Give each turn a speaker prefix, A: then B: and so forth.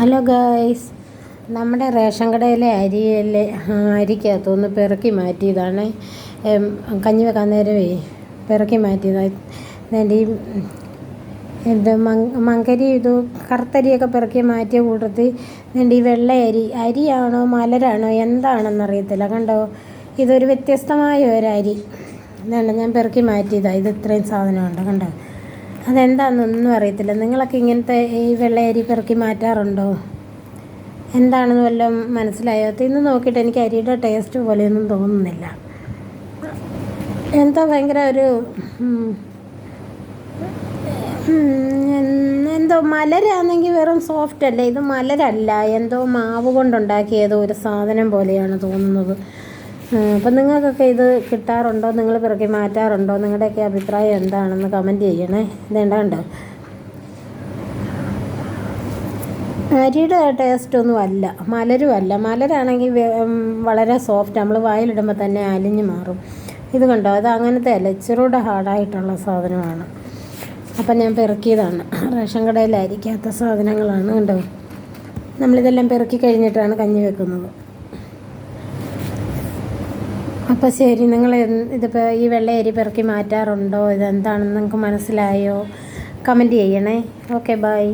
A: Hello guys നമ്മുടെ ration കടയിലെ അരിയിലെ അരിക്കകത്തുനിന്ന് പിറക്കി മാറ്റിയതാണ്. കഞ്ഞി വെക്കാൻ നേരമേ പിറക്കി മാറ്റിയതാണ് ഈ ഇത് മങ് മങ്കരി ഇത് കറുത്തരിയൊക്കെ പിറക്കി മാറ്റിയ കൂട്ടത്തിൽ നിന്റെ ഈ വെള്ള അരി അരിയാണോ മലരാണോ എന്താണെന്ന് അറിയത്തില്ല. കണ്ടോ? ഇതൊരു വ്യത്യസ്തമായ ഒരു അരി. ഇതാണ് ഞാൻ പിറക്കി മാറ്റിയതാണ് ഇത് ഇത്രയും സാധനമുണ്ട്. കണ്ടോ? അതെന്താണെന്നൊന്നും അറിയത്തില്ല. നിങ്ങളൊക്കെ ഇങ്ങനത്തെ ഈ വെള്ള അരി പെറുക്കി മാറ്റാറുണ്ടോ? എന്താണെന്ന് വല്ലതും മനസ്സിലായോ? തിന്ന് നോക്കിയിട്ട് എനിക്ക് അരിയുടെ ടേസ്റ്റ് പോലെയൊന്നും തോന്നുന്നില്ല. എന്താ ഭയങ്കര ഒരു എന്തോ മലരാണെങ്കിൽ വെറും സോഫ്റ്റ് അല്ലേ? ഇത് മലരല്ല. എന്തോ മാവ് കൊണ്ടുണ്ടാക്കിയത് ഒരു സാധനം പോലെയാണ് തോന്നുന്നത്. അപ്പം നിങ്ങൾക്കൊക്കെ ഇത് കിട്ടാറുണ്ടോ? നിങ്ങൾ പിറക്കി മാറ്റാറുണ്ടോ? നിങ്ങളുടെയൊക്കെ അഭിപ്രായം എന്താണെന്ന് കമന്റ് ചെയ്യണേ. ഇതേണ്ട കണ്ടോ അരിയുടെ ടേസ്റ്റ് ഒന്നും അല്ല. മലരും അല്ല. മലരാണെങ്കിൽ വളരെ സോഫ്റ്റ് നമ്മൾ വായിലിടുമ്പോൾ തന്നെ അലിഞ്ഞു മാറും. ഇത് കണ്ടോ? അത് അങ്ങനത്തെ അല്ല. ഇച്ചിരൂടെ ഹാർഡായിട്ടുള്ള സാധനമാണ്. അപ്പം ഞാൻ പെറുക്കിയതാണ്. റേഷൻ കടയിലായിരിക്കാത്ത സാധനങ്ങളാണ് കണ്ടോ? നമ്മളിതെല്ലാം പെറുക്കി കഴിഞ്ഞിട്ടാണ് കഞ്ഞി വെക്കുന്നത്. അപ്പോൾ ശരി നിങ്ങൾ ഇതിപ്പോൾ ഈ വെള്ള അരി പെറുക്കി മാറ്റാറുണ്ടോ? ഇതെന്താണെന്ന് നിങ്ങൾക്ക് മനസ്സിലായോ? കമന്റ് ചെയ്യണേ. Okay bye.